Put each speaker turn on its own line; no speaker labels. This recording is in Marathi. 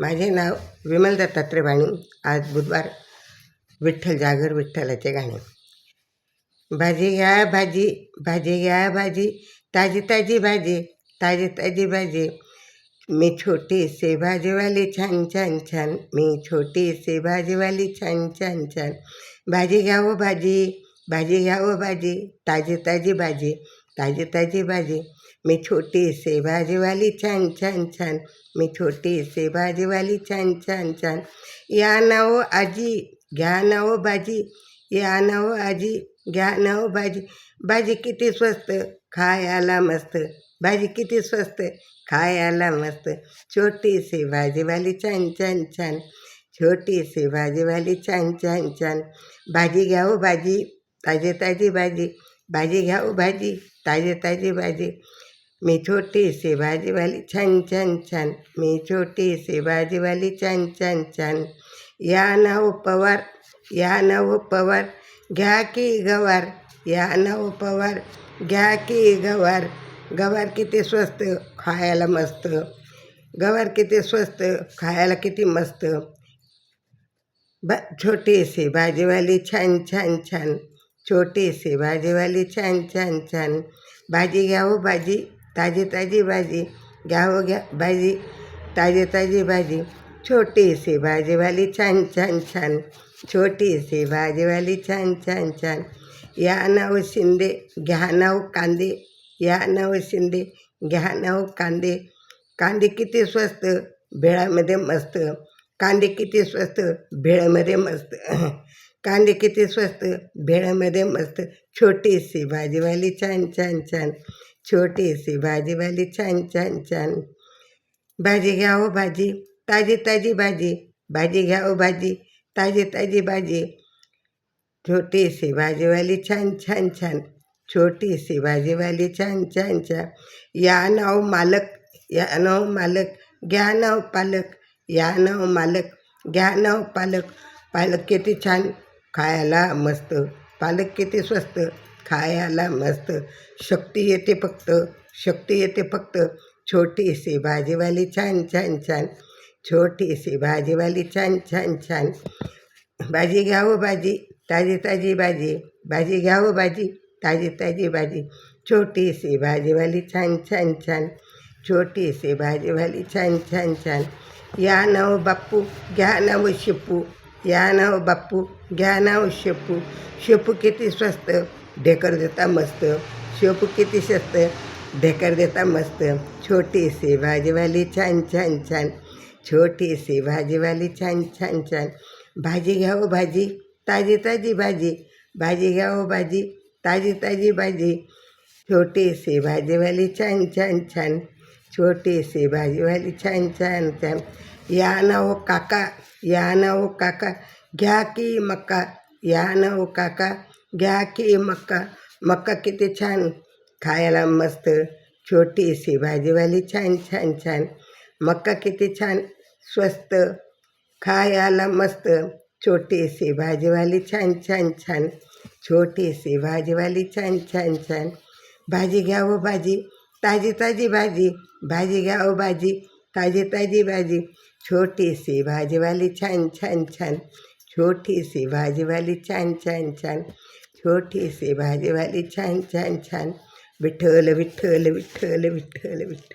माझे नाव विमल दत्तात्रय वाणी आज बुधवार विठ्ठल जागर विठ्ठलाचे गाणे. भाजी घ्या भाजी भाजी घ्या भाजी ताजी ताजी भाजी ताजी ताजी भाजी. मी छोटी से भाजीवाली छान छान छान. मी छोटी से भाजीवाली छान छान छान. भाजी घ्या भाजी भाजी घ्या भाजी ताजी ताजी भाजी. ताजी ताजी भाजी मी छोटी से भाजीवाली छान छान छान. मी छोटी से भाजीवाली छान छान छान. या नावो आजी घ्या नावो भाजी या नावो आजी घ्या नावो भाजी भाजी किती स्वस्त खायला मस्त. भाजी किती स्वस्त खायला मस्त. छोटीशी भाजीवाली छान छान छान. छोटीशी भाजीवाली छान छान छान. भाजी घ्या भाजी ताजी ताजी भाजी भाजी घ्या भाजी ताजी ताजी भाजी. मी छोटीशी भाजीवाली छान छान छान. मी छोटीशी भाजीवाली छान छान छान. या ना हो पवार या ना हो पवार घ्या की गवार. या ना हो पवार घ्या की गवार. गवार किती स्वस्त खायला मस्त. गवार किती स्वस्त खायला किती मस्त. बा छोटीशी भाजीवाली छान छान छान. छोटीशी भाजीवाली छान छान छान. भाजी घ्यावो भाजी. ताजी ताजी भाजी. घ्या घ्या भाजी. ताजी ताजी भाजी. छोटीशी भाजीवाली छान छान छान. छोटीशी भाजीवाली छान छान छान. या नाव शिंदे घ्या नाव कांदे. या नाव शिंदे घ्या नाव कांदे. कांदे किती स्वस्त भेळामध्ये मस्त. कांदे किती स्वस्त भेळामध्ये मस्त. कांदे किती स्वस्त? भेळामध्ये मस्त. छोटीशी भाजीवाली छान छान छान. छोटीशी भाजीवाली छान छान छान. भाजी घ्या हो भाजी. ताजी ताजी भाजी. भाजी घ्या हो भाजी. ताजी ताजी भाजी. छोटीशी भाजीवाली छान छान छान. छोटीशी भाजीवाली छान छान छान. या नाव मालक या नाव मालक घ्या नाव पालक. या नाव मालक घ्या नाव पालक. पालक किती छान खायला मस्त. पालक किती स्वस्त? खायला मस्त. शक्ती येते फक्त. शक्ती येते फक्त. छोटीशी भाजीवाली छान छान छान. छोटीशी भाजीवाली छान छान छान. भाजी घ्यावं भाजी? ताजी ताजी भाजी. भाजी घ्यावं भाजी? ताजी ताजी भाजी. छोटीशी भाजीवाली छान छान छान. छोटीशी भाजीवाली छान छान छान. या नव बाप्पू. घ्या नव शेपू या नाव बाप्पू घ्या नाव शेपू. शेपू किती स्वस्त ढेकर देता मस्त. शेपू किती स्वस्त ढेकर देता मस्त. छोटीशी भाजीवाली छान छान छान. छोटीशी भाजीवाली छान छान छान. भाजी घ्या हो भाजी ताजी ताजी भाजी. भाजी घ्या हो भाजी ताजी ताजी भाजी. छोटीशी भाजीवाली छान छान छान. छोटीशी भाजीवाली छान छान छान. या ना हो काका या ना काका घ्या की मक्का. या ना हो काका घ्या की मक्का. मक्का किती छान खायला मस्त. छोटीशी भाजीवाली छान छान छान. मक्का किती छान स्वस्त. खायला मस्त. छोटीशी भाजीवाली छान छान छान. छोटीशी भाजीवाली छान छान छान. भाजी घ्या हो भाजी. ताजी ताजी भाजी. भाजी घ्या हो भाजी. ताजी ताजी भाजी. छोटीशी भाजीवाली छान छान छान. छोटीशी भाजीवाली छान छान छान. छोटीशी भाजीवाली छान छान छान. विठ्ठल विठ्ठल विठ्ठल विठ्ठल विठ्ठल.